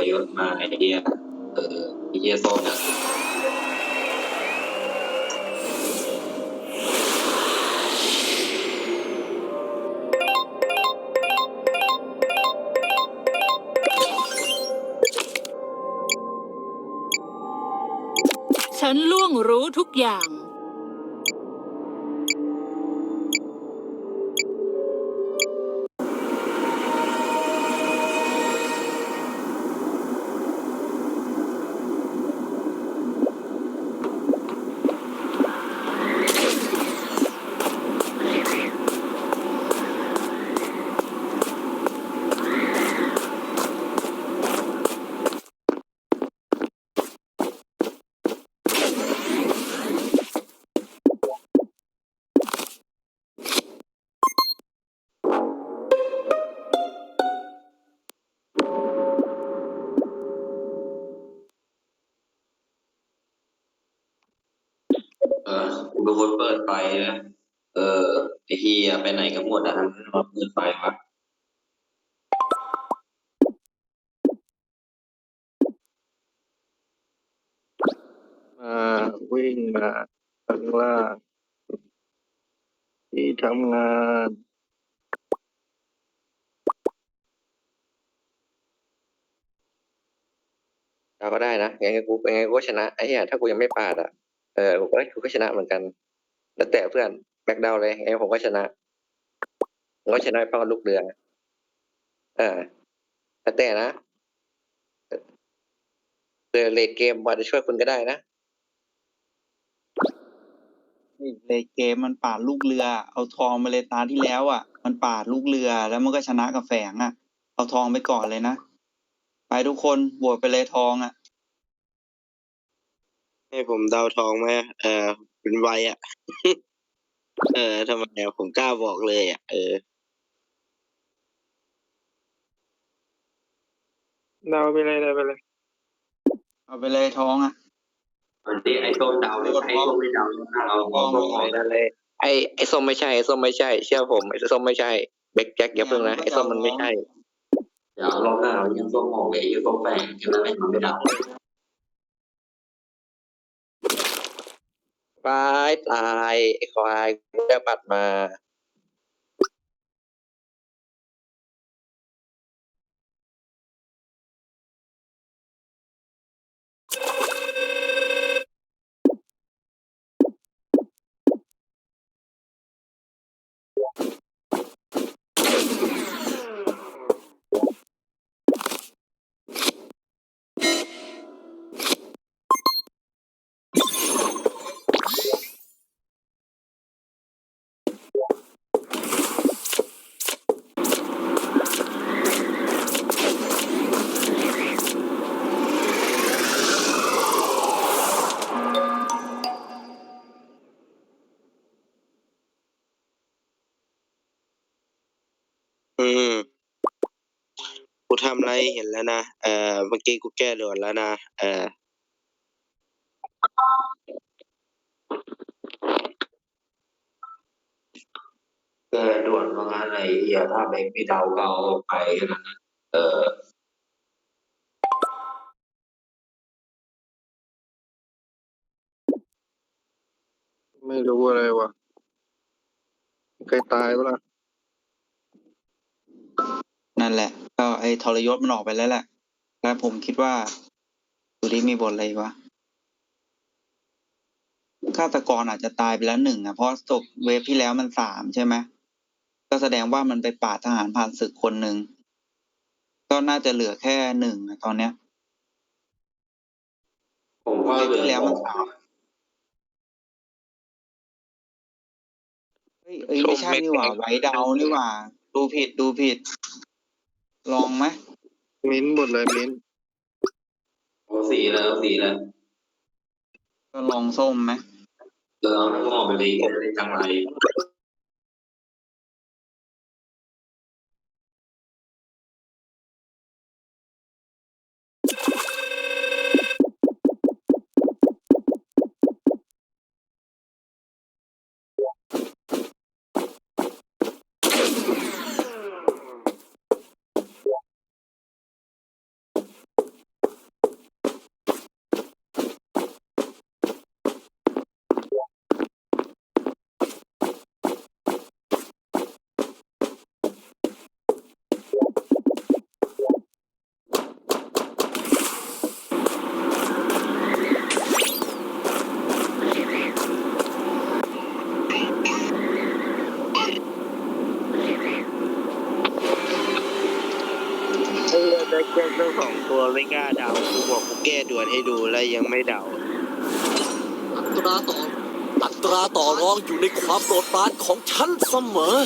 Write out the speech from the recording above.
รยศมาไอเดียเออไอเดียส้มเนี่ยฉันล่วงรู้ทุกอย่าง ออกูเป็นคนเปิดไฟนะเออไอเฮียไปไหนกันหมดอะทำไมมาเปิดไฟวะมาวิ่งมาข้างล่างที่ทำงานเราก็ได้นะยังไงกูยังไงกูก็ชนะไอ้เหี้ยถ้ากูยังไม่ปาดอะ เออกูก็กูก็ชนะเหมือนกัน แล้วแต่เพื่อนแบ็กดาวเลยยังไงผมก็ชนะผมก็ชนะเพราะลูกเรือเออแล้วแต่นะเรือเลดเกมอาจจะช่วยคุณก็ได้นะในเกมมันปาดลูกเรือ เอาทองมาเลยตาที่แล้วอะ มันปาดลูกเรือแล้วมันก็ชนะกับแฝงอะ เอาทองไปก่อนเลยนะ ไปทุกคนบวชไปเลยทองอะ ให้ผมเดาทองไหมเออเป็นไวอะ เออทำไมอะผมกล้าบอกเลยอะ เออ เดาไปเลยเดาไปเลย เอาไปเลยทองอะมันที่ไอส้มเดาเลยไอส้มไม่เดาเอาเอาส้มออกนั่นเลย ไอ้ไอ้ส้มไม่ใช่ไอ้ส้มไม่ใช่ เชื่อผมไอ้ส้มไม่ใช่เบกแจ็คอย่าเพิ่งนะไอ้ส้มมันไม่ใช่ เดี๋ยวรอบหน้าเรายังส้มออกเลยยังส้มแฝงแค่นั้นเองมันไม่เดา ตายตายไอ้ควายกูได้บัตรมา กูทำอะไรเห็นแล้วนะ เออเมื่อกี้กูแก้ด่วนแล้วนะ เออเกิดด่วนว่างั้นไอเฮียถ้าแบงค์ไม่เดาก็เอาออกไปแค่นั้นนะเออไม่รู้อะไรวะใครตายปะล่ะ นั่นแหละ ก็ไอ้ทรยศมันออกไปแล้วแหละ แล้วผมคิดว่าดูดิมีบทอะไรวะฆาตกรอาจจะตายไปแล้วหนึ่งอะเพราะศพเวฟที่แล้วมันสามใช่ไหมก็แสดงว่ามันไปปาดทหารผ่านศึกคนหนึ่งก็น่าจะเหลือแค่หนึ่งอะตอนเนี้ย ผมว่าเหลือที่แล้วมันสามเฮ้ยเอ้ยไม่ใช่นี่หว่าไว้เดานี่หว่า ดูผิดดูผิด ลองไหมมิ้นท์หมดเลยมิ้นท์เอาสีเลยเอาสีเลยก็ลองส้มไหมเออเอาทั้งออกไปเลยจะได้จังไร ตั้งสองตัวไม่กล้าเดากูบอกกูแก้ด่วนให้ดูแล้วยังไม่เดาอัตราต่ออัตราต่อรองอยู่ในความโปรดปรานของฉันเสมอ